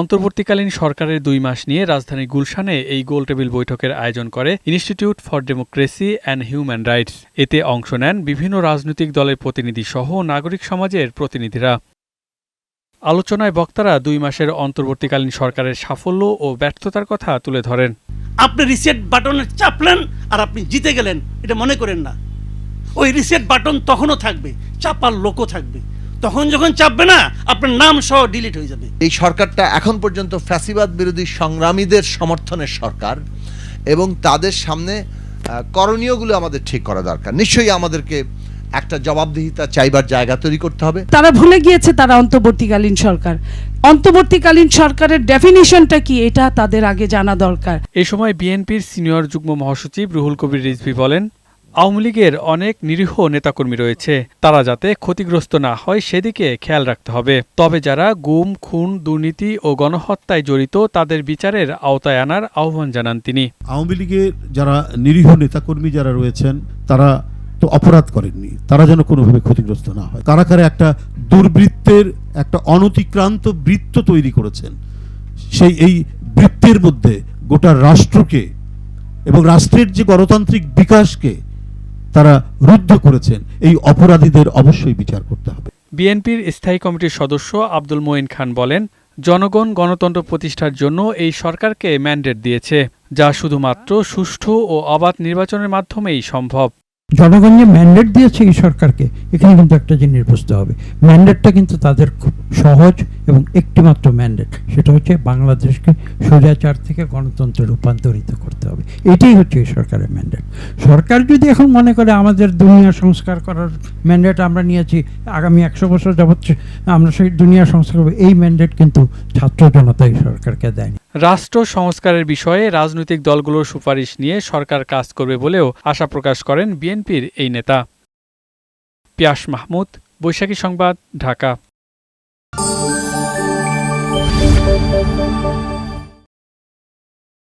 অন্তর্বর্তীকালীন সরকারের দুই মাস নিয়ে রাজধানী গুলশানে এই গোলটেবিল বৈঠকের আয়োজন করে institute for democracy and human rights. এতে অংশ নেন বিভিন্ন রাজনৈতিক দলের প্রতিনিধি সহ নাগরিক সমাজের প্রতিনিধিরা। আলোচনায় বক্তারা দুই মাসের অন্তর্বর্তীকালীন সরকারের সাফল্য ও ব্যর্থতার কথা তুলে ধরেন। আপনি রিসেট বাটনে চাপলেন আর আপনি জিতে গেলেন, এটা মনে করেন না। ওই রিসেট বাটন তখনও থাকবে, চাপার লোকও থাকবে। তখন যখন চাপবে না আপনার নাম সহ ডিলিট হয়ে যাবে। এই সরকারটা এখন পর্যন্ত ফ্যাসিবাদ বিরোধী সংগ্রামীদের সমর্থনের সরকার এবং তাদের সামনে করণীয়গুলো আমাদের ঠিক করা দরকার। নিশ্চয়ই আমাদেরকে একটা জবাবদিহিতা চাইবার জায়গা তৈরি করতে হবে। তারা ভুলে গিয়েছে তারা অন্তর্বর্তীকালীন সরকার। অন্তর্বর্তীকালীন সরকারের ডেফিনিশনটা কি এটা তাদের আগে জানা দরকার। এ সময় বিএনপির সিনিয়র যুগ্ম মহাসচিব রুহুল কবির রিজভি বলেন আওয়ামী লীগের অনেক নিরীহ নেতাকর্মী রয়েছে। তারা যাতে ক্ষতিগ্রস্ত না হয়, সেদিকে খেয়াল রাখতে হবে। তবে যারা গুম, খুন, দুর্নীতি ও গণহত্যায় জড়িত, তাদের বিচারের আওতায় আনার আহ্বান জানান তিনি। আওয়ামী লীগের যারা নিরীহ নেতাকর্মী যারা রয়েছেন, তারা তো অপরাধ করেননি। তারা যেন কোনোভাবে ক্ষতিগ্রস্ত না হয়। কারাকারে একটা দুর্বৃত্তের, একটা অনতিক্রান্ত বৃত্ত তৈরি করেছেন। সেই, এই বৃত্তের মধ্যে গোটা রাষ্ট্রকে এবং রাষ্ট্রের যে গণতান্ত্রিক বিকাশকে তারা রুদ্ধ করেছেন। এই অপরাধীদের অবশ্যই বিচার করতে হবে। বিএনপির স্থায়ী কমিটির সদস্য আব্দুল মঈন খান বলেন জনগণ গণতন্ত্র প্রতিষ্ঠার জন্য এই সরকারকে ম্যান্ডেট দিয়েছে যা শুধুমাত্র সুষ্ঠু ও অবাধ নির্বাচনের মাধ্যমেই সম্ভব। জনগণ যে ম্যান্ডেট দিয়েছে এই সরকারকে এখানে কিন্তু একটা জিনিস বুঝতে হবে। ম্যান্ডেটটা কিন্তু তাদের খুব সহজ এবং একটিমাত্র ম্যান্ডেট সেটা হচ্ছে বাংলাদেশকে স্বৈরাচার থেকে গণতন্ত্রে রূপান্তরিত করতে হবে। এটাই হচ্ছে এই সরকারের ম্যান্ডেট সরকার যদি এখন মনে করে আমাদের দুনিয়া সংস্কার করার ম্যান্ডেট আমরা নিয়েছি, আগামী একশো বছর যাবৎ আমরা সেই দুনিয়া সংস্কার করব, এই ম্যান্ডেট কিন্তু ছাত্র জনতা এই সরকারকে দেয়নি। রাষ্ট্র সংস্কারের বিষয়ে রাজনৈতিক দলগুলোর সুপারিশ নিয়ে সরকার কাজ করবে বলেও আশা প্রকাশ করেন বিএনপির এই নেতা। পিয়াস মাহমুদ, বৈশাখী সংবাদ, ঢাকা।